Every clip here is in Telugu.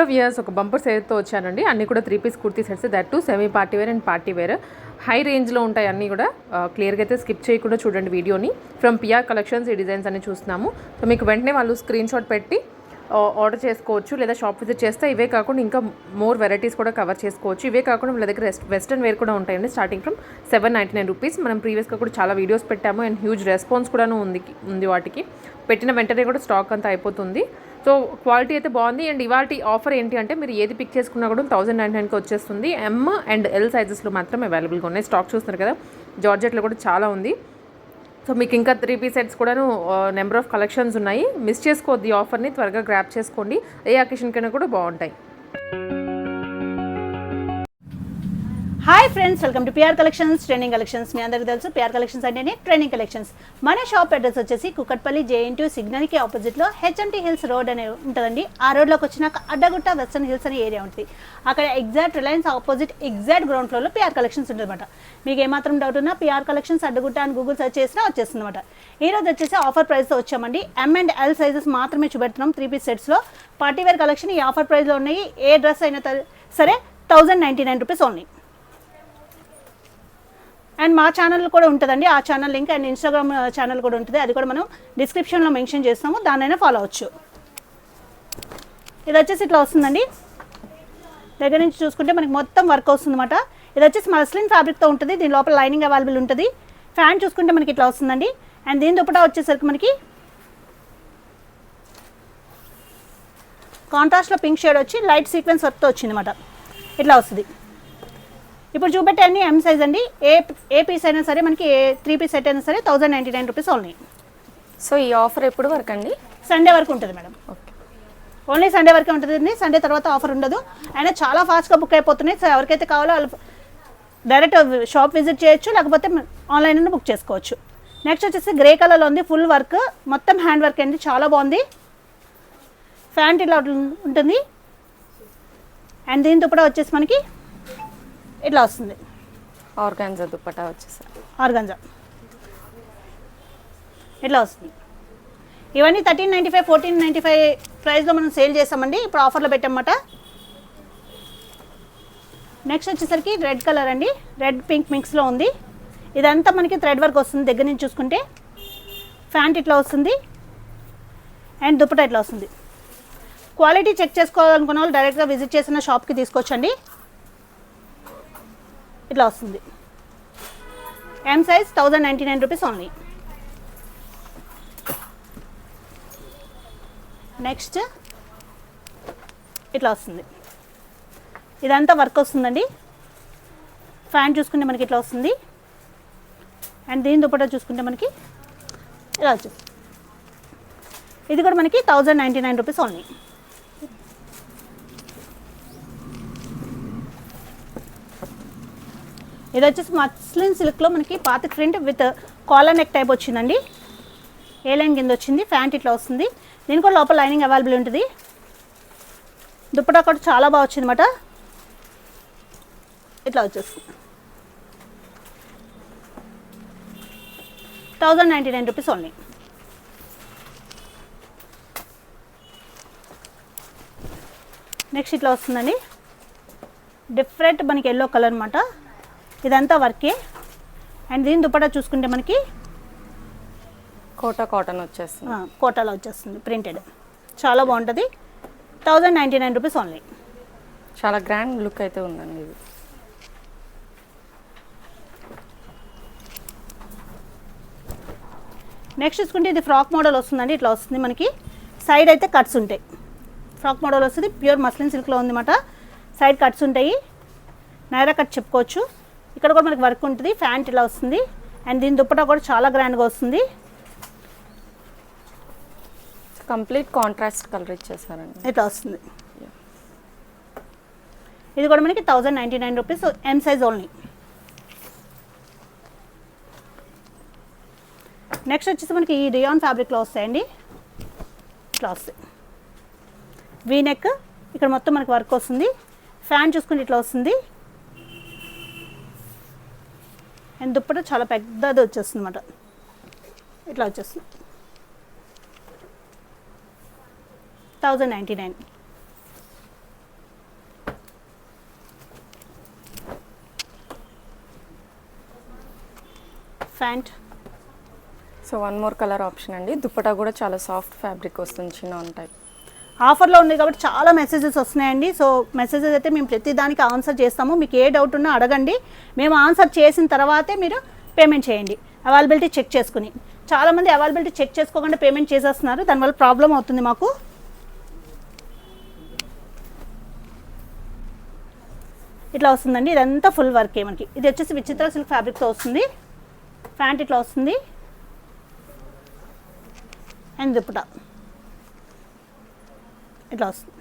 హలో వియర్స్ ఒక బంపర్ సేల్తో వచ్చానండి. అన్ని కూడా three piece kurti sets that to semi party wear and party wear high రేంజ్లో ఉంటాయి అన్నీ కూడా. క్లియర్గా అయితే స్కిప్ చేయకుండా చూడండి వీడియోని. ఫ్రమ్ పిఆర్ కలెక్షన్స్ ఈ డిజైన్స్ అన్ని చూస్తున్నాము. సో మీకు వెంటనే వాళ్ళు స్క్రీన్ షాట్ పెట్టి ఆర్డర్ చేసుకోవచ్చు. లేదా షాప్ విజిట్ చేస్తే ఇవే కాకుండా ఇంకా మోర్ వెరైటీస్ కూడా కవర్ చేసుకోవచ్చు. ఇవే కాకుండా వీళ్ళ దగ్గర వెస్ట్రన్ వేర్ కూడా ఉంటాయండి. Starting from seven ninety nine rupees మనం ప్రీవియస్గా కూడా చాలా వీడియోస్ పెట్టాము. అండ్ హ్యూజ్ రెస్పాన్స్ కూడాను ఉంది ఉంది వాటికి. పెట్టిన వెంటనే కూడా స్టాక్ అంతా అయిపోతుంది. సో క్వాలిటీ అయితే బాగుంది. అండ్ ఇవాళ ఆఫర్ ఏంటి అంటే మీరు ఏది పిక్ చేసుకున్నా కూడా థౌసండ్ నైన్ నైన్కి వచ్చేస్తుంది. ఎమ్ అండ్ ఎల్ సైజెస్లో మాత్రం అవైలబుల్గా ఉన్నాయి. స్టాక్ చూస్తున్నారు కదా జార్జెట్లో కూడా చాలా ఉంది. సో మీకు ఇంకా త్రీ పీ సెట్స్ కూడాను నెంబర్ ఆఫ్ కలెక్షన్స్ ఉన్నాయి. మిస్ చేసుకోవద్దు ఈ ఆఫర్ని త్వరగా గ్రాప్ చేసుకోండి. ఏ అకేషన్ కన్నా కూడా బాగుంటాయి. Hi friends welcome to PR collections training collections మీ అందరికీ తెలుసు పిఆర్ కలెక్షన్స్ అంటేనే ట్రైనింగ్ కలెక్షన్స్ మన షాప్ అడ్రస్ వచ్చేసి కుక్కట్పల్లి జేఎన్టీ సిగ్నల్కి ఆపోజిట్లో హెచ్ఎంటీ హిల్స్ రోడ్ అనే ఉంటుందండి. ఆ రోడ్లోకి వచ్చినాక అడ్డగుట్ట వెస్టర్న్ హిల్స్ అనే ఏరియా ఉంటుంది. అక్కడ exact Reliance opposite exact ground ఫ్లోర్లో పిఆర్ కలెక్షన్స్ ఉంటుందన్నమాట. మీకు ఏమాత్రం డౌట్ ఉన్నా పిఆర్ కలెక్షన్స్ అడ్డగుట్ట అని గూగుల్ సెర్చ్ చేసినా వచ్చేస్తుంది అనమాట ఈ రోజు వచ్చేసి ఆఫర్ ప్రైస్తో వచ్చామండి. ఎం అండ్ ఎల్ సైజెస్ మాత్రమే చూపెడుతున్నాం త్రీ పీస్ సెట్స్లో పార్టీ వేర్ కలెక్షన్ ఈ ఆఫర్ ప్రైస్లో ఉన్నాయి. ఏ డ్రెస్ అయినా సరే thousand ninety nine rupees only and మా ఛానల్ కూడా ఉంటుందండి. ఆ channel link and Instagram channel కూడా ఉంటుంది. అది కూడా మనం డిస్క్రిప్షన్లో మెన్షన్ చేస్తాము. దాన్నైనా ఫాలో అవ్వచ్చు ఇది వచ్చేసి ఇట్లా వస్తుందండి. దగ్గర నుంచి చూసుకుంటే మనకి మొత్తం వర్క్ వస్తుంది అనమాట ఇది వచ్చేసి మస్లిన్ ఫ్యాబ్రిక్తో ఉంటుంది. దీని లోపల లైనింగ్ అవైలబుల్ ఉంటుంది. ఫ్యాన్ చూసుకుంటే మనకి ఇట్లా వస్తుందండి. అండ్ దీని దుప్పటా వచ్చేసరికి మనకి కాంట్రాస్ట్లో పింక్ షేడ్ వచ్చి లైట్ సీక్వెన్స్ వర్క్తో వచ్చింది అనమాట ఇట్లా వస్తుంది. ఇప్పుడు చూపెట్టే అన్ని ఎం సైజ్ అండి. ఏ ఏ పీస్ అయినా సరే మనకి ఏ త్రీ పీస్ సెట్ అయినా సరే thousand ninety nine rupees only so ఈ ఆఫర్ ఎప్పుడు వరకు అండి? సండే వరకు ఉంటుంది మేడం. ఓకే ఓన్లీ సండే వరకే ఉంటుంది సండే తర్వాత ఆఫర్ ఉండదు. అయినా చాలా ఫాస్ట్గా బుక్ అయిపోతున్నాయి. సో ఎవరికైతే కావాలో వాళ్ళు డైరెక్ట్ షాప్ విజిట్ చేయొచ్చు లేకపోతే ఆన్లైన్ బుక్ చేసుకోవచ్చు. నెక్స్ట్ వచ్చేసి గ్రే కలర్లో ఉంది ఫుల్ వర్క్ మొత్తం హ్యాండ్ వర్క్ అండి. చాలా బాగుంది. ఫ్యాంట్ ఇలా ఉంటుంది. అండ్ దీంతో కూడా వచ్చేసి మనకి ఇట్లా వస్తుంది. ఆర్గాన్జా దుప్పటా వచ్చేసరికి ఆర్గంజా ఇట్లా వస్తుంది. ఇవన్నీ thirteen ninety five fourteen ninety five ప్రైస్లో మనం సేల్ చేసామండి ఇప్పుడు ఆఫర్లో పెట్టామన్నమాట. నెక్స్ట్ వచ్చేసరికి రెడ్ కలర్ అండి. రెడ్ పింక్ మిక్స్లో ఉంది. ఇదంతా మనకి థ్రెడ్ వర్క్ వస్తుంది దగ్గర నుంచి చూసుకుంటే. ఫ్యాంట్ ఇట్లా వస్తుంది. అండ్ దుప్పట ఇట్లా వస్తుంది. క్వాలిటీ చెక్ చేసుకోవాలనుకున్న వాళ్ళు డైరెక్ట్గా విజిట్ చేసిన షాప్కి తీసుకొచ్చండి. ఇట్లా వస్తుంది. M size thousand ninety nine rupees only next ఇట్లా వస్తుంది. ఇదంతా వర్క్ వస్తుందండి. ఫ్యాన్ చూసుకుంటే మనకి ఇట్లా వస్తుంది. అండ్ దీని దుప్పటా చూసుకుంటే మనకి ఇలా వచ్చేది ఇది కూడా మనకి thousand ninety nine rupees only ఇది వచ్చేసి మస్లిన్ సిల్క్లో మనకి పాత print with collar neck type వచ్చిందండి. ఏ లైన్ కింద వచ్చింది? ఫ్యాంట్ ఇట్లా వస్తుంది. దీని కూడా లోపల లైనింగ్ అవైలబుల్ ఉంటుంది. దుప్పటా కూడా చాలా బాగా వచ్చింది అనమాట ఇట్లా వచ్చేస్తుంది. Thousand ninety nine rupees only. Next ఇట్లా వస్తుందండి. డిఫరెంట్ మనకి ఎల్లో కలర్ అనమాట ఇదంతా వర్కే. అండ్ దీని దుప్పటా చూసుకుంటే మనకి కోటా కాటన్ వచ్చేస్తుంది. కోటాలో వచ్చేస్తుంది ప్రింటెడ్ చాలా బాగుంటుంది. Thousand ninety nine rupees only చాలా గ్రాండ్ లుక్ అయితే ఉందండి ఇది. నెక్స్ట్ చూసుకుంటే ఇది ఫ్రాక్ మోడల్ వస్తుందండి ఇట్లా వస్తుంది మనకి. సైడ్ అయితే కట్స్ ఉంటాయి. ఫ్రాక్ మోడల్ వస్తుంది ప్యూర్ మస్లిన్ సిల్క్లో ఉందన్నమాట. సైడ్ కట్స్ ఉంటాయి. నైరా కట్ చెప్పుకోవచ్చు. ఇక్కడ కూడా మనకి వర్క్ ఉంటుంది ఫ్యాంట్ ఇలా వస్తుంది. అండ్ దీని దుప్పటా కూడా చాలా గ్రాండ్గా వస్తుంది. కంప్లీట్ కాంట్రాస్ట్ కలర్ ఇచ్చేసారండి. ఇట్లా వస్తుంది. ఇది కూడా మనకి thousand ninety nine rupees M size only next వచ్చేసి మనకి ఈ రియాన్ ఫ్యాబ్రిక్లో వస్తాయండి. ఇట్లా వస్తాయి. వీ నెక్ ఇక్కడ మొత్తం మనకి వర్క్ వస్తుంది. ఫ్యాన్ చూసుకుంటే ఇట్లా వస్తుంది. అండ్ దుప్పట చాలా పెద్దది వచ్చేస్తుంది అనమాట ఇట్లా వచ్చేస్తుంది. Thousand ninety nine. Pant. So one more colour option అండి. దుప్పటా కూడా చాలా సాఫ్ట్ ఫ్యాబ్రిక్ వస్తుంది చిన్న ఉంటాయి. ఆఫర్లో ఉంది కాబట్టి చాలా మెసేజెస్ వస్తున్నాయండి. సో మెసేజెస్ అయితే మేము ప్రతి దానికి ఆన్సర్ చేస్తాము. మీకు ఏ డౌట్ ఉన్నా అడగండి. మేము ఆన్సర్ చేసిన తర్వాతే మీరు పేమెంట్ చేయండి. అవైలబిలిటీ చెక్ చేసుకుని. చాలామంది అవైలబిలిటీ చెక్ చేసుకోకుండా పేమెంట్ చేసేస్తున్నారు. దానివల్ల ప్రాబ్లం అవుతుంది మాకు. ఇట్లా వస్తుందండి. ఇదంతా ఫుల్ వర్కే మనకి. ఇది వచ్చేసి విచిత్ర సిల్క్ ఫ్యాబ్రిక్తో వస్తుంది. ప్యాంట్ ఇట్లా వస్తుంది. అండ్ దుప్పటా. ఇట్లా వస్తుంది.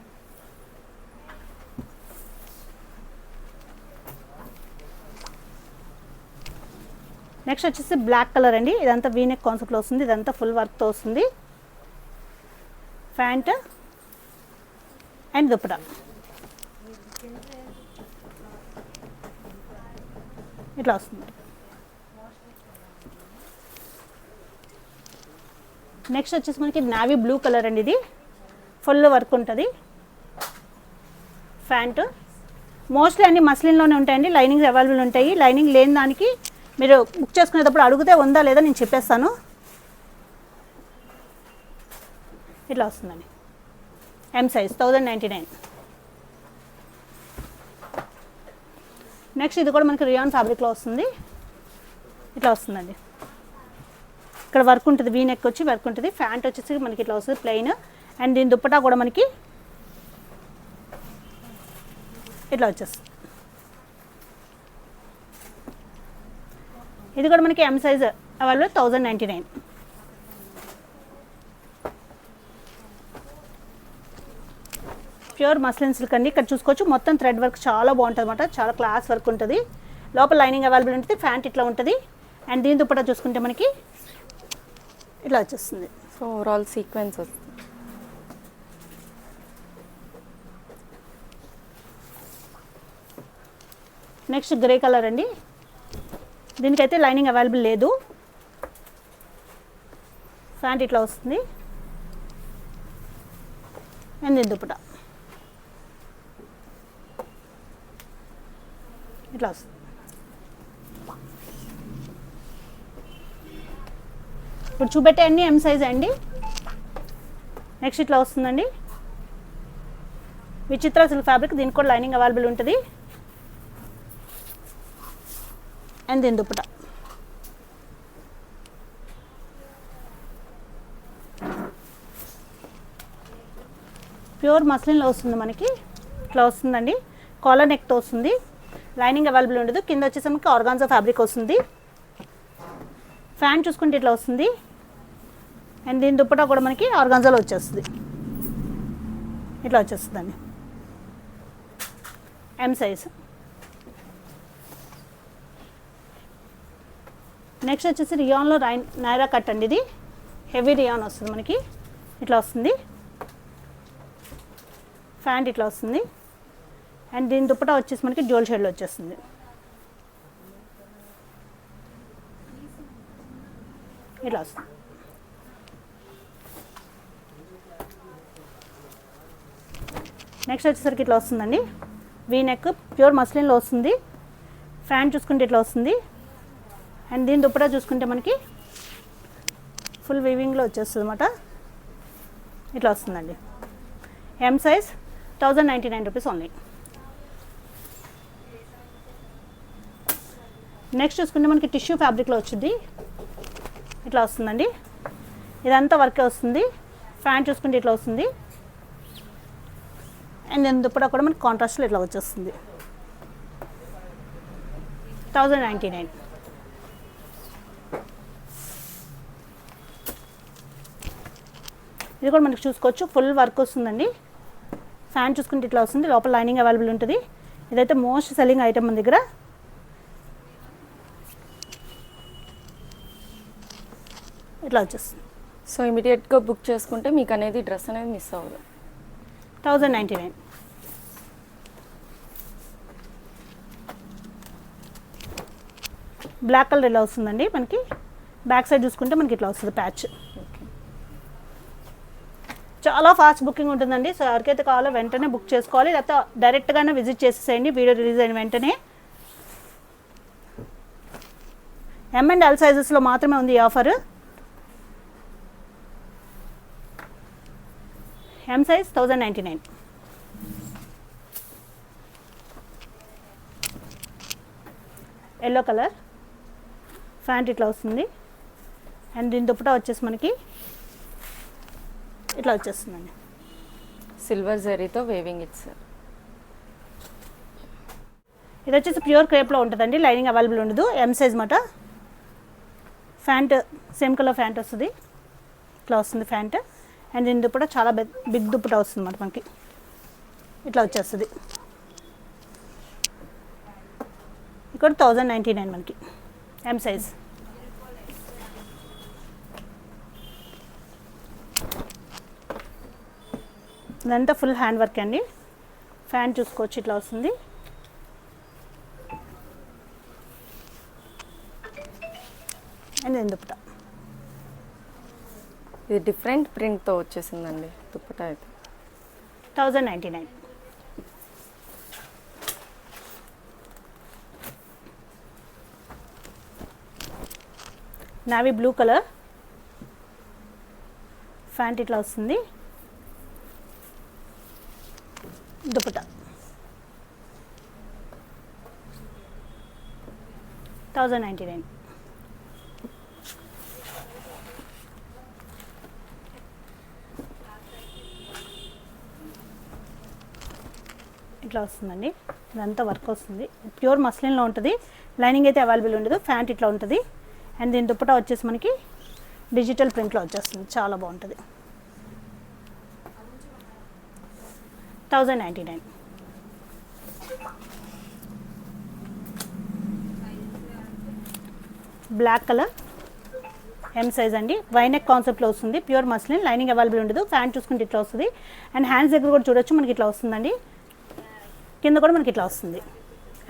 నెక్స్ట్ వచ్చేసి బ్లాక్ కలర్ అండి. ఇదంతా వీనెక్ కాన్సెప్ట్లో వస్తుంది. ఇదంతా ఫుల్ వర్క్తో వస్తుంది. ప్యాంట్ అండ్ దుప్పటా ఇట్లా వస్తుంది. నెక్స్ట్ వచ్చేసి మనకి నావీ బ్లూ కలర్ అండి ఇది. ఫుల్ వర్క్ ఉంటుంది. ప్యాంటు మోస్ట్లీ అన్ని మస్లిన్లోనే ఉంటాయండి. లైనింగ్స్ అవైలబుల్ ఉంటాయి. లైనింగ్ లేని దానికి మీరు బుక్ చేసుకునేటప్పుడు అడిగితే ఉందా లేదా నేను చెప్పేస్తాను. ఇట్లా వస్తుందండి. M size thousand ninety nine next ఇది కూడా మనకి రియాన్ ఫ్యాబ్రిక్లో వస్తుంది. ఇట్లా వస్తుందండి. ఇక్కడ వర్క్ ఉంటుంది. వీ నెక్ వచ్చి వర్క్ ఉంటుంది. ఫ్యాంట్ వచ్చేసి మనకి ఇట్లా వస్తుంది. ప్లెయిన్ అండ్ దీని దుప్పటా కూడా మనకి ఇట్లా వచ్చేస్తుంది. ఇది కూడా మనకి M size available thousand ninety nine pure muslin silk అండి. ఇక్కడ చూసుకోవచ్చు. మొత్తం థ్రెడ్ వర్క్ చాలా బాగుంటుంది అనమాట చాలా క్లాస్ వర్క్ ఉంటుంది. లోపల లైనింగ్ అవైలబుల్ ఉంటుంది. ఫ్యాంట్ ఇట్లా ఉంటుంది. అండ్ దీని దుప్పటా చూసుకుంటే మనకి ఇట్లా వచ్చేస్తుంది. సో ఓవరాల్ సీక్వెన్స్ వస్తుంది. నెక్స్ట్ గ్రే కలర్ అండి. దీనికైతే లైనింగ్ అవైలబుల్ లేదు. ఫ్యాంట్ ఇట్లా వస్తుంది. అండ్ దుప్పట. ఇట్లా వస్తుంది. ఇప్పుడు చూపెట్టే అన్ని ఎం సైజ్ అండి. నెక్స్ట్ ఇట్లా వస్తుందండి. విచిత్ర సిల్క్ ఫ్యాబ్రిక్ దీనికి కూడా లైనింగ్ అవైలబుల్ ఉంటుంది. అండ్ దీని దుప్పట ప్యూర్ మస్లిన్లో వస్తుంది మనకి. ఇట్లా వస్తుందండి. కాలర్ నెక్తో వస్తుంది. లైనింగ్ అవైలబుల్ ఉండదు. కింద వచ్చేసి మనకి ఫ్యాబ్రిక్ వస్తుంది. ఫ్యాన్ చూసుకుంటే ఇట్లా వస్తుంది. అండ్ దీని దుప్పటా కూడా మనకి ఆర్గాన్జాలో వచ్చేస్తుంది. ఇట్లా వచ్చేస్తుందండి. ఎం సైజ్ నెక్స్ట్ వచ్చేసి రియాన్లో రై నైరా కట్ అండి ఇది. హెవీ రియాన్ వస్తుంది మనకి. ఇట్లా వస్తుంది. ఫ్యాంట్ ఇట్లా వస్తుంది. అండ్ దీని దుప్పటా వచ్చేసి మనకి డ్యూల్ షేడ్లో వచ్చేస్తుంది. ఇట్లా వస్తుంది. నెక్స్ట్ వచ్చేసరికి ఇట్లా వస్తుందండి. వీ నెక్ ప్యూర్ మస్లిన్లో వస్తుంది. ఫ్యాంట్ చూసుకుంటే ఇట్లా వస్తుంది. అండ్ దీని దుప్పటా చూసుకుంటే మనకి ఫుల్ వీవింగ్లో వచ్చేస్తుంది అనమాట ఇట్లా వస్తుందండి. M size thousand ninety nine rupees only next చూసుకుంటే మనకి టిష్యూ ఫ్యాబ్రిక్లో వచ్చింది. ఇట్లా వస్తుందండి. ఇదంతా వర్కే వస్తుంది. ఫ్యాంట్ చూసుకుంటే ఇట్లా వస్తుంది. అండ్ దీని దుప్పటా కూడా మనకి కాంట్రాస్ట్లో ఇట్లా వచ్చేస్తుంది. థౌజండ్ నైంటీ నైన్ ఇది కూడా మనకి చూసుకోవచ్చు. ఫుల్ వర్క్ వస్తుందండి. ఫ్యాన్ చూసుకుంటే ఇట్లా వస్తుంది. లోపల లైనింగ్ అవైలబుల్ ఉంటుంది. ఇదైతే మోస్ట్ సెల్లింగ్ ఐటమ్ మన దగ్గర. ఇట్లా వచ్చేస్తుంది. సో ఇమీడియట్గా బుక్ చేసుకుంటే మీకు అనేది డ్రెస్ అనేది మిస్ అవ్వదు. Thousand ninety nine black colour ఇలా వస్తుందండి? మనకి బ్యాక్ సైడ్ చూసుకుంటే మనకి ఇట్లా వస్తుంది ప్యాచ్ చాలా ఫాస్ట్ బుకింగ్ ఉంటుందండి. సో ఎవరికైతే కావాలో వెంటనే బుక్ చేసుకోవాలి. లేకపోతే డైరెక్ట్గానే విజిట్ చేసేసేయండి. వీడియో రిలీజ్ అయిన వెంటనే. ఎం అండ్ ఎల్ సైజెస్లో మాత్రమే ఉంది ఈ offer M size thousand ninety nine yellow colour pant ఇట్లా వస్తుంది అండ్ దీని దుప్పటా వచ్చేసి మనకి ఇట్లా వచ్చేస్తుందండి. సిల్వర్ జరీతో వేవింగ్ ఇచ్చారు ఇది వచ్చేసి ప్యూర్ క్రేప్లో ఉంటుందండి. లైనింగ్ అవైలబుల్ ఉండదు. ఎం సైజ్ మాట. ఫ్యాంట్ సేమ్ కలర్ ఫ్యాంట్ వస్తుంది. ఇట్లా వస్తుంది ఫ్యాంట్ అండ్ దీని దుప్పట చాలా బిగ్ దుప్పట వస్తుంది అన్నమాట మనకి. ఇట్లా వచ్చేస్తుంది. ఇక్కడ థౌజండ్ నైంటీ నైన్ మనకి. ఎం సైజ్ ఇదంతా ఫుల్ హ్యాండ్ వర్క్ అండి. ఫ్యాన్ చూసుకోవచ్చు ఇట్లా వస్తుంది. అండ్ దీని దుప్పట. ఇది డిఫరెంట్ ప్రింట్తో వచ్చేసిందండి దుప్పటా అయితే. Thousand ninety nine. Navy blue colour. Pant ఇట్లా వస్తుంది. Dupatta thousand ninety nine. ఇట్లా వస్తుందండి. ఇదంతా వర్క్ వస్తుంది. ప్యూర్ మస్లిన్లో ఉంటుంది. లైనింగ్ అయితే అవైలబుల్ ఉండదు. ఫ్యాంట్ ఇట్లా ఉంటుంది. అండ్ దీని దుప్పటా వచ్చేసి మనకి డిజిటల్ ప్రింట్లో వచ్చేస్తుంది. చాలా బాగుంటుంది. Thousand ninety nine black colour M size అండి వైనెక్ కాన్సెప్ట్లో వస్తుంది. ప్యూర్ మస్లిన్ లైనింగ్ అవైలబుల్ ఉండదు. ఫ్యాంట్ చూసుకుంటే ఇట్లా వస్తుంది. అండ్ హ్యాండ్స్ దగ్గర కూడా చూడొచ్చు. మనకి ఇట్లా వస్తుందండి. కింద కూడా మనకి ఇట్లా వస్తుంది.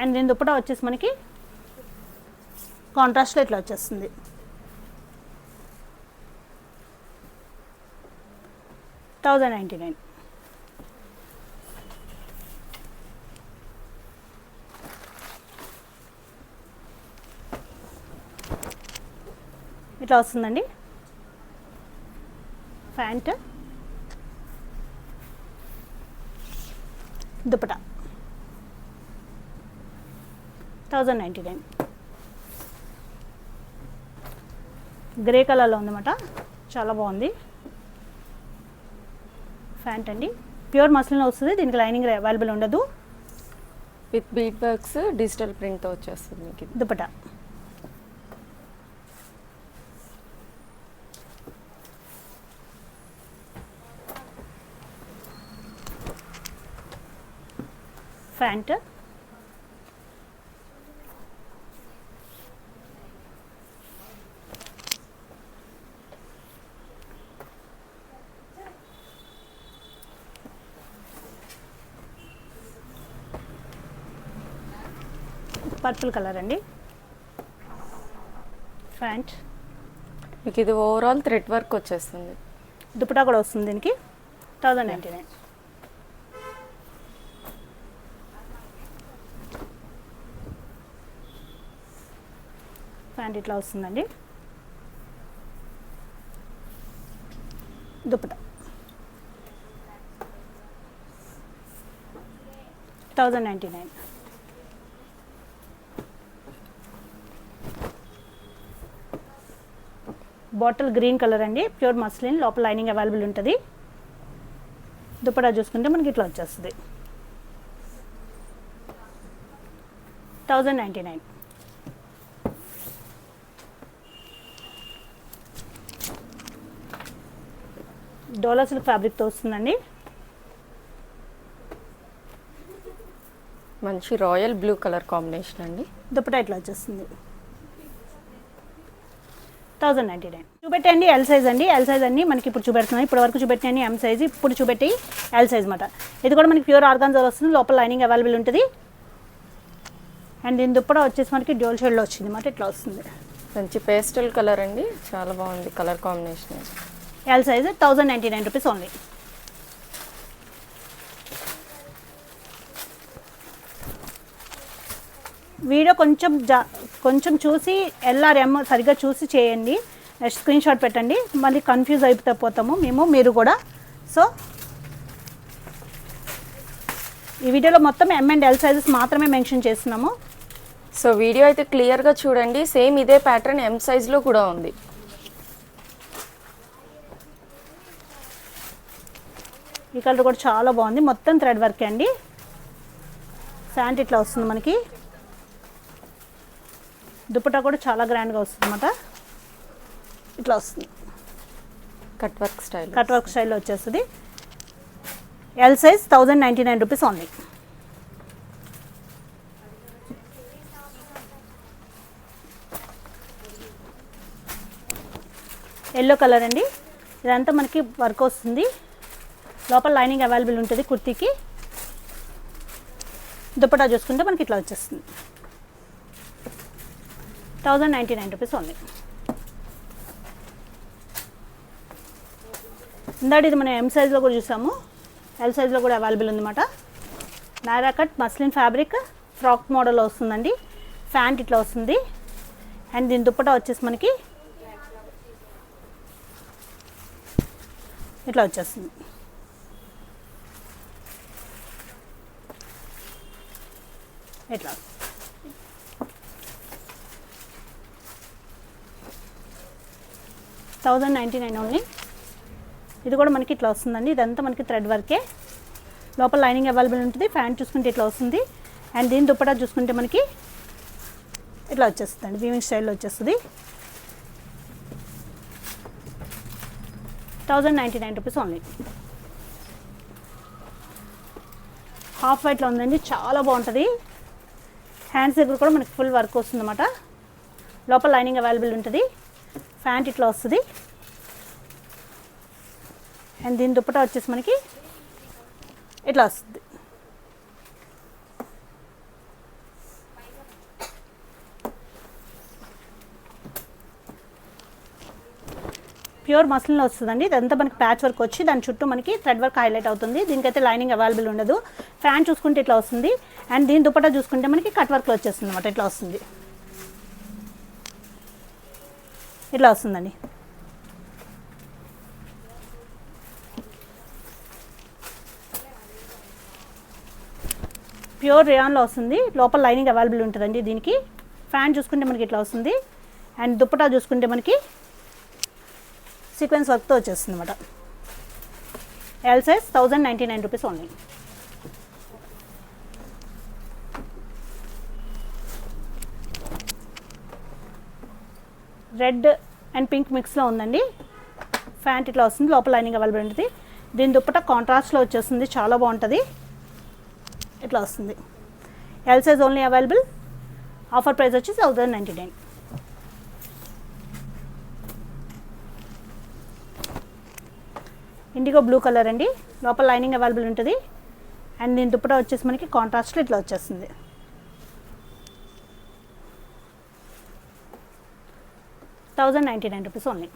అండ్ దీని దుప్పటా వచ్చేసి మనకి కాంట్రాస్ట్లో ఇట్లా వచ్చేస్తుంది. థౌజండ్ నైంటీ నైన్ ఇట్లా వస్తుందండి? Pant dupatta thousand ninety nine. Grey కలర్లో ఉందన్నమాట. చాలా బాగుంది. ఫ్యాంట్ అండి. ప్యూర్ మస్లిన్ వస్తుంది. దీనికి లైనింగ్ అవైలబుల్ ఉండదు. విత్ బీట్ వర్క్స్ డిజిటల్ ప్రింట్తో వచ్చేస్తుంది మీకు దుపటా ఫ్యాంట్ పర్పుల్ కలర్ అండి. ఫ్యాంట్ మీకు ఇది ఓవరాల్ థ్రెడ్ వర్క్ వచ్చేస్తుంది. దుపటా కూడా వస్తుంది దీనికి. Thousand ninety nine. ప్యాంట్ ఇట్లా వస్తుందండి. Dupatta thousand ninety nine. Bottle green colour అండి ప్యూర్ మస్లిన్ లోపల లైనింగ్ అవైలబుల్ ఉంటుంది. దుప్పటా చూసుకుంటే మనకి ఇట్లా వచ్చేస్తుంది. Thousand ninety nine. Dola silk ఫ్యాబ్రిక్తో వస్తుందండి. మంచి రాయల్ బ్లూ కలర్ కాంబినేషన్ అండి. దుపటా ఇట్లా వచ్చేస్తుంది. థౌజండ్ నైంటీ నైన్ చూపెట్టండి ఎల్ సైజ్ అండి. ఎల్ సైజ్ అన్ని మనకి ఇప్పుడు చూపెడుతున్నాయి ఇప్పుడు వరకు చూపెట్టినాయి ఎం సైజ్ ఇప్పుడు చూపెట్టి ఎల్ సైజ్ మాట ఇది కూడా మనకి ప్యూర్ ఆర్గాన్జర్ వస్తుంది. లోపల లైనింగ్ అవైలబుల్ ఉంటుంది. అండ్ దీని దుప్పడా వచ్చేసి మనకి డ్యూల్ షేడ్లో వచ్చింది. అన్నమాట ఇట్లా వస్తుంది. మంచి పేస్టల్ కలర్ అండి. చాలా బాగుంది colour combination L size thousand ninety nine rupees only video కొంచెం జా కొంచెం చూసి ఎల్ఆర్ ఎమ్ సరిగ్గా చూసి చేయండి. స్క్రీన్ షాట్ పెట్టండి. మళ్ళీ కన్ఫ్యూజ్ అయిపోతే పోతాము మేము మీరు కూడా. సో ఈ వీడియోలో మొత్తం ఎం అండ్ ఎల్ సైజెస్ మాత్రమే మెన్షన్ చేస్తున్నాము. సో వీడియో అయితే క్లియర్గా చూడండి. సేమ్ ఇదే ప్యాటర్న్ ఎం సైజ్లో కూడా ఉంది. ఈ కలర్ కూడా చాలా బాగుంది. మొత్తం థ్రెడ్ వర్క్ అండి. శాంట్ ఇట్లా వస్తుంది మనకి. దుపట్టా కూడా చాలా గ్రాండ్గా వస్తుంది అనమాట ఇట్లా వస్తుంది. Cut work style cut work స్టైల్లో వచ్చేస్తుంది. L size thousand ninety nine rupees only yellow colour అండి. ఇదంతా మనకి వర్క్ వస్తుంది. లోపల లైనింగ్ అవైలబుల్ ఉంటుంది కుర్తీకి. దుప్పటా చూసుకుంటే మనకి ఇట్లా వచ్చేస్తుంది. Thousand ninety nine rupees only ఇందాక ఇది మనం ఎం సైజ్లో కూడా చూసాము. ఎల్ సైజ్లో కూడా అవైలబుల్ ఉందన్నమాట. Nara cut muslin fabric frock model వస్తుందండి. ఫ్యాంట్ ఇట్లా వస్తుంది. అండ్ దీని దుప్పటా వచ్చేసి మనకి ఇట్లా వచ్చేస్తుంది. ఇట్లా థౌజండ్ నైంటీ నైన్ ఓన్లీ. ఇది కూడా మనకి ఇట్లా వస్తుందండి. ఇదంతా మనకి థ్రెడ్ వర్కే. లోపల లైనింగ్ అవైలబుల్ ఉంటుంది. ఫ్యాన్ చూసుకుంటే ఇట్లా వస్తుంది. అండ్ దీని దుప్పటా చూసుకుంటే మనకి ఇట్లా వచ్చేస్తుంది వీవింగ్ స్టైల్లో వచ్చేస్తుంది. Thousand ninety nine rupees only. Half వైట్లో ఉందండి. చాలా బాగుంటుంది. హ్యాండ్స్ దగ్గర కూడా మనకి ఫుల్ వర్క్ వస్తుంది అనమాట లోపల లైనింగ్ అవైలబుల్ ఉంటుంది. ఫ్యాంట్ ఇట్లా వస్తుంది. అండ్ దీని దుప్పటా వచ్చేసి మనకి ఇట్లా వస్తుంది. ప్యూర్ మస్లిన్లో వస్తుందండి. ఇదంతా మనకి ప్యాచ్ వర్క్ వచ్చి దాని చుట్టూ మనకి థ్రెడ్ వర్క్ హైలైట్ అవుతుంది. దీనికైతే లైనింగ్ అవైలబుల్ ఉండదు. ఫ్యాన్ చూసుకుంటే ఇట్లా వస్తుంది. అండ్ దీని దుపట్టా చూసుకుంటే మనకి కట్ వర్క్లో వచ్చేస్తుంది అనమాట ఇట్లా వస్తుంది. ఇట్లా వస్తుందండి. ప్యూర్ రేయాన్లో వస్తుంది. లోపల లైనింగ్ అవైలబుల్ ఉంటుందండి దీనికి. ఫ్యాన్ చూసుకుంటే మనకి ఇట్లా వస్తుంది. అండ్ దుప్పటా చూసుకుంటే మనకి సీక్వెన్స్ వర్క్తో వచ్చేస్తుంది అనమాట L size thousand ninety nine rupees only red and pink మిక్స్లో ఉందండి. ఫ్యాంట్ ఇట్లా వస్తుంది లోపల లైనింగ్ అవైలబుల్ ఉంటుంది. దీని దుప్పట కాంట్రాస్ట్లో వచ్చేస్తుంది చాలా బాగుంటుంది. ఇట్లా వస్తుంది. L size only available offer price వచ్చి thousand ninety nine indigo blue colour అండి. లోపల లైనింగ్ అవైలబుల్ ఉంటుంది. అండ్ దీని దుప్పట వచ్చేసి మనకి కాంట్రాస్ట్లో ఇట్లా వచ్చేస్తుంది. Thousand ninety nine rupees only.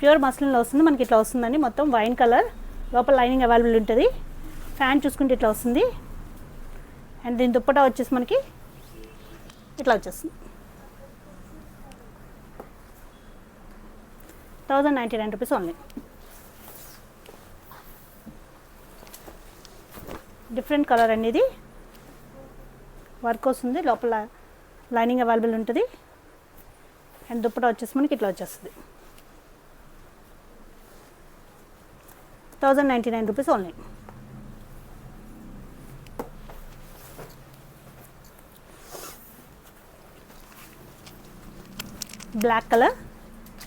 Pure మస్లిన్లో వస్తుంది. మనకి ఇట్లా వస్తుందండి. మొత్తం వైన్ కలర్. లోపల లైనింగ్ అవైలబుల్ ఉంటుంది. ఫ్యాన్ చూసుకుంటే ఇట్లా వస్తుంది. అండ్ దీని దుప్పటా వచ్చేసి మనకి ఇట్లా వచ్చేస్తుంది. Thousand ninety nine rupees only different colour అండి ఇది వర్క్ వస్తుంది లోపల లైనింగ్ అవైలబుల్ ఉంటుంది. అండ్ దుప్పట వచ్చేసి మనకి ఇట్లా వచ్చేస్తుంది. Thousand ninety nine rupees only black colour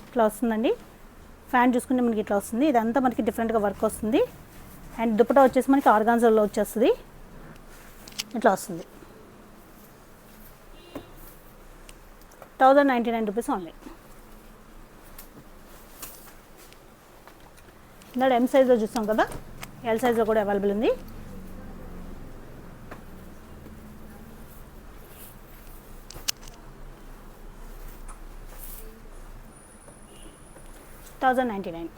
ఇట్లా వస్తుందండి ఫ్యాన్ చూసుకుంటే మనకి ఇట్లా వస్తుంది. ఇదంతా మనకి డిఫరెంట్గా వర్క్ వస్తుంది. అండ్ దుప్పటా వచ్చేసి మనకి ఆర్గాన్జర్లో వచ్చేస్తుంది. ఇట్లా వస్తుంది. Thousand ninety nine rupees only ఇందాడు M సైజ్లో చూస్తాం కదా? ఎల్ సైజ్లో కూడా అవైలబుల్ ఉంది. థౌజండ్ నైంటీ నైన్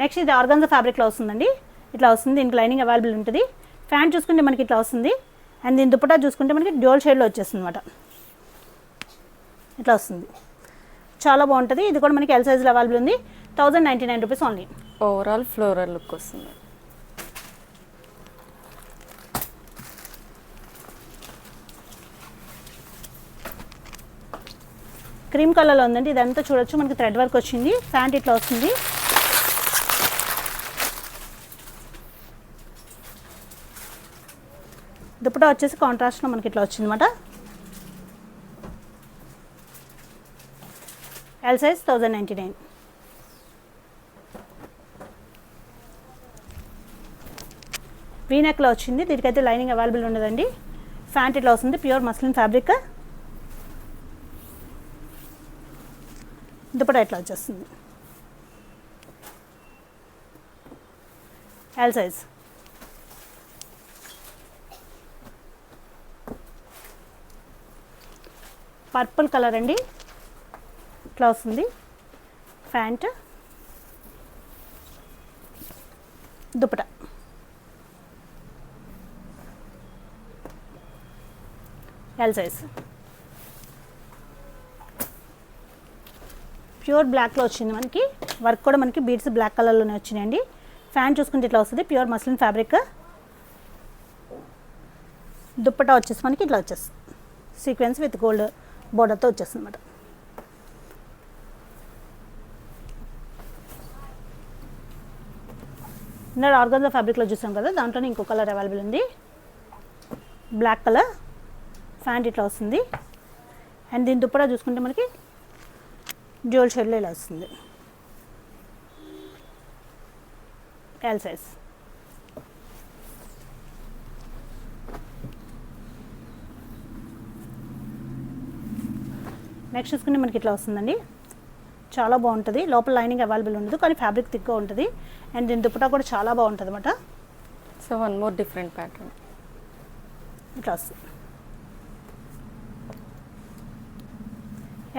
నెక్స్ట్ ఇది ఆర్గన్జ ఫ్యాబ్రిక్లో వస్తుందండి. ఇట్లా వస్తుంది దీనికి లైనింగ్ అవైలబుల్ ఉంటుంది. ఫ్యాన్ చూసుకుంటే మనకి ఇట్లా వస్తుంది. అండ్ దీని దుప్పటా చూసుకుంటే మనకి డ్యూల్ షేడ్లో వచ్చేస్తుంది అనమాట ఇట్లా వస్తుంది. చాలా బాగుంటుంది. ఇది కూడా మనకి ఎల్ సైజ్లో అవైలబుల్ ఉంది. Thousand ninety nine rupees only overall floral look వస్తుంది. క్రీమ్ కలర్లో ఉందండి. ఇదంతా చూడొచ్చు. మనకి థ్రెడ్ వర్క్ వచ్చింది. ప్యాంట్ ఇట్లా వస్తుంది. దుపట్టా వచ్చేసి కాంట్రాస్ట్లో మనకి ఇట్లా వచ్చింది అనమాట L size thousand ninety nine వీనెక్లో వచ్చింది. దీనికైతే లైనింగ్ అవైలబుల్ ఉండదండి. ఫ్యాంట్ ఇట్లా వస్తుంది. ప్యూర్ మస్లిన్ ఫ్యాబ్రిక్ దుపట ఇట్లా వచ్చేస్తుంది? ఎల్ సైజ్ పర్పుల్ కలర్ అండి. ఇట్లా వస్తుంది. Pant dupatta L size pure బ్లాక్లో వచ్చింది మనకి. వర్క్ కూడా మనకి బీడ్స్ బ్లాక్ కలర్లోనే వచ్చినాయండి. ఫ్యాన్ చూసుకుంటే ఇట్లా వస్తుంది. Pure muslin fabric. దుప్పటా వచ్చేసి మనకి ఇట్లా వచ్చేస్తుంది. సీక్వెన్స్ విత్ గోల్డ్ బోర్డర్తో వచ్చేస్తుంది అనమాట ఇందాక ఆర్గన్జా ఫ్యాబ్రిక్లో చూసాం కదా దాంట్లోనే ఇంకో కలర్ అవైలబుల్ ఉంది. Black colour. ఫ్యాంట్ ఇట్లా వస్తుంది. అండ్ దీని దుప్పటా చూసుకుంటే మనకి డ్యూల్ షేడ్లో ఇలా వస్తుంది. ఎల్ సైజ్ నెక్స్ట్ చూసుకుంటే మనకి ఇట్లా వస్తుందండి. చాలా బాగుంటుంది. లోపల లైనింగ్ అవైలబుల్ ఉండదు కానీ ఫ్యాబ్రిక్ థిక్గా ఉంటుంది. అండ్ దీని దుప్పటా కూడా చాలా బాగుంటుంది అనమాట so one more different pattern. ఇట్లా వస్తుంది.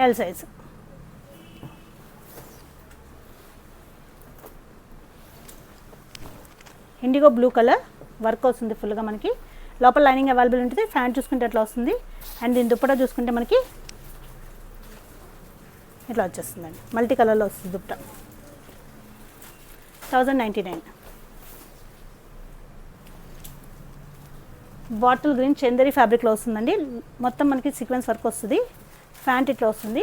L size indigo blue colour work వస్తుంది ఫుల్గా మనకి. లోపల లైనింగ్ అవైలబుల్ ఉంటుంది ఫ్యాంట్ చూసుకుంటే అట్లా వస్తుంది? అండ్ దీని దుప్పటా చూసుకుంటే మనకి ఇట్లా వచ్చేస్తుందండి? మల్టీ కలర్లో వస్తుంది dupatta. Thousand ninety nine. Bottle green Chanderi ఫ్యాబ్రిక్లో వస్తుందండి. మొత్తం మనకి సీక్వెన్స్ వర్క్ వస్తుంది. ఫ్యాంట్ ఇట్లా వస్తుంది.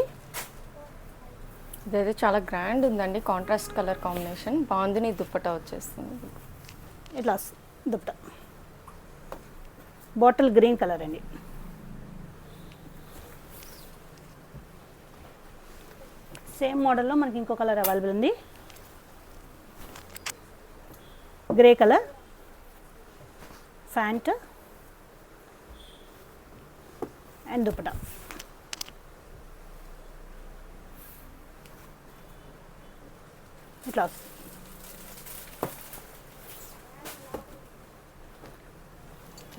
ఇదైతే చాలా గ్రాండ్ ఉందండి. Contrast colour combination. బాగుంది దుప్పటా వచ్చేస్తుంది. ఇట్లా వస్తుంది దుప్పట. బాటిల్ గ్రీన్ కలర్ అండి. సేమ్ మోడల్లో మనకి ఇంకో కలర్ అవైలబుల్ ఉంది. Grey colour. Pant and dupatta ఇట్లా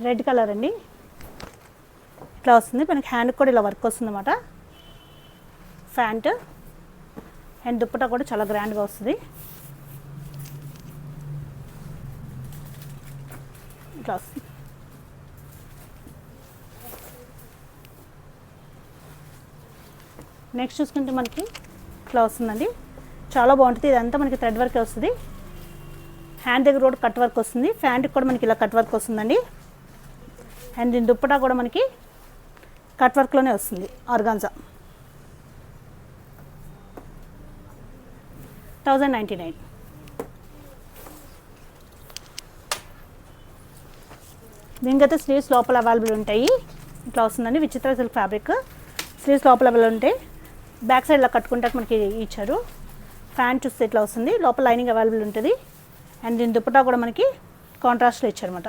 రెడ్ కలర్ అండి. ఇట్లా వస్తుంది. మనకి హ్యాండ్ కూడా ఇలా వర్క్ వస్తుంది అనమాట ఫ్యాంట్ అండ్ దుప్పటా కూడా చాలా గ్రాండ్గా వస్తుంది. ఇట్లా వస్తుంది. నెక్స్ట్ చూసుకుంటే మనకి ఇట్లా వస్తుందండి. చాలా బాగుంటుంది. ఇదంతా మనకి థ్రెడ్ వర్క్ వస్తుంది. హ్యాండ్ దగ్గర కూడా కట్ వర్క్ వస్తుంది. ఫ్యాంట్కి కూడా మనకి ఇలా కట్ వర్క్ వస్తుందండి. అండ్ దీని దుప్పటా కూడా మనకి కట్ వర్క్లోనే వస్తుంది ఆర్గాన్జా. Thousand ninety nine. దీనికైతే స్లీవ్స్ లోపల అవైలబుల్ ఉంటాయి. ఇట్లా వస్తుందండి విచిత్ర సిల్క్ ఫ్యాబ్రిక్. స్లీవ్స్ లోపల అవైలబుల్ ఉంటాయి బ్యాక్ సైడ్ ఇలా కట్టుకుంటే మనకి ఇచ్చారు. ఫ్యాన్ చూస్తే ఇట్లా వస్తుంది. లోపల లైనింగ్ అవైలబుల్ ఉంటుంది. అండ్ దీని దుప్పటా కూడా మనకి కాంట్రాస్ట్లో ఇచ్చారన్నమాట.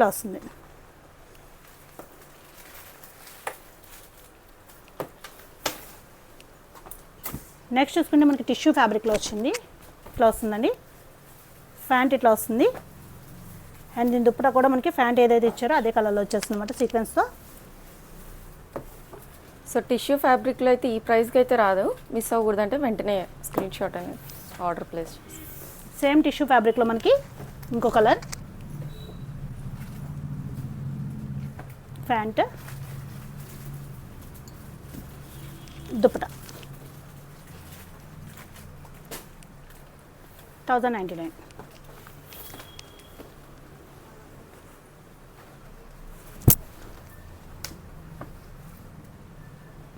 ఇట్లా వస్తుంది నెక్స్ట్ చూసుకుంటే మనకి టిష్యూ ఫ్యాబ్రిక్లో వచ్చింది. ఇట్లా వస్తుందండి. ఫ్యాంట్ ఇట్లా వస్తుంది. అండ్ దీని దుప్పటా కూడా మనకి ఫ్యాంట్ ఏదైతే ఇచ్చారో అదే కలర్లో వచ్చేస్తుంది అనమాట సీక్వెన్స్తో సో టిష్యూ ఫ్యాబ్రిక్లో అయితే ఈ ప్రైస్కి అయితే రాదు. మిస్ అవ్వకూడదంటే వెంటనే స్క్రీన్ షాట్ అనేది ఆర్డర్ ప్లేస్ సేమ్ టిష్యూ ఫ్యాబ్రిక్లో మనకి ఇంకో colour pant dupatta thousand ninety nine.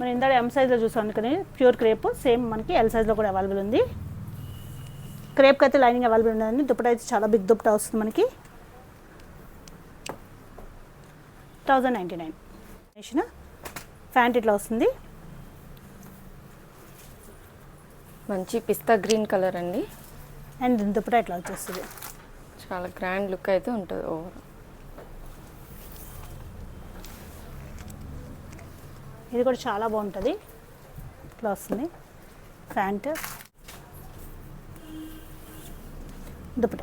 మరి ఇందాక ఎం సైజ్లో చూసాం అందుకని ప్యూర్ క్రేప్ సేమ్ మనకి ఎల్ సైజ్లో కూడా అవైలబుల్ ఉంది. క్రేప్కి అయితే లైనింగ్ అవైలబుల్ ఉందండి దుప్పట అయితే చాలా బిగ్ దుప్పట వస్తుంది మనకి. థౌజండ్ నైంటీ నైన్ ప్యాంట్ ఇట్లా వస్తుంది. మంచి పిస్తా గ్రీన్ కలర్ అండి. అండ్ దుప్పట ఇట్లా వచ్చేస్తుంది. చాలా గ్రాండ్ లుక్ అయితే ఉంటుంది ఓవర్. ఇది కూడా చాలా బాగుంటుంది. ఇట్లా వస్తుంది. ప్యాంట్. దుప్పట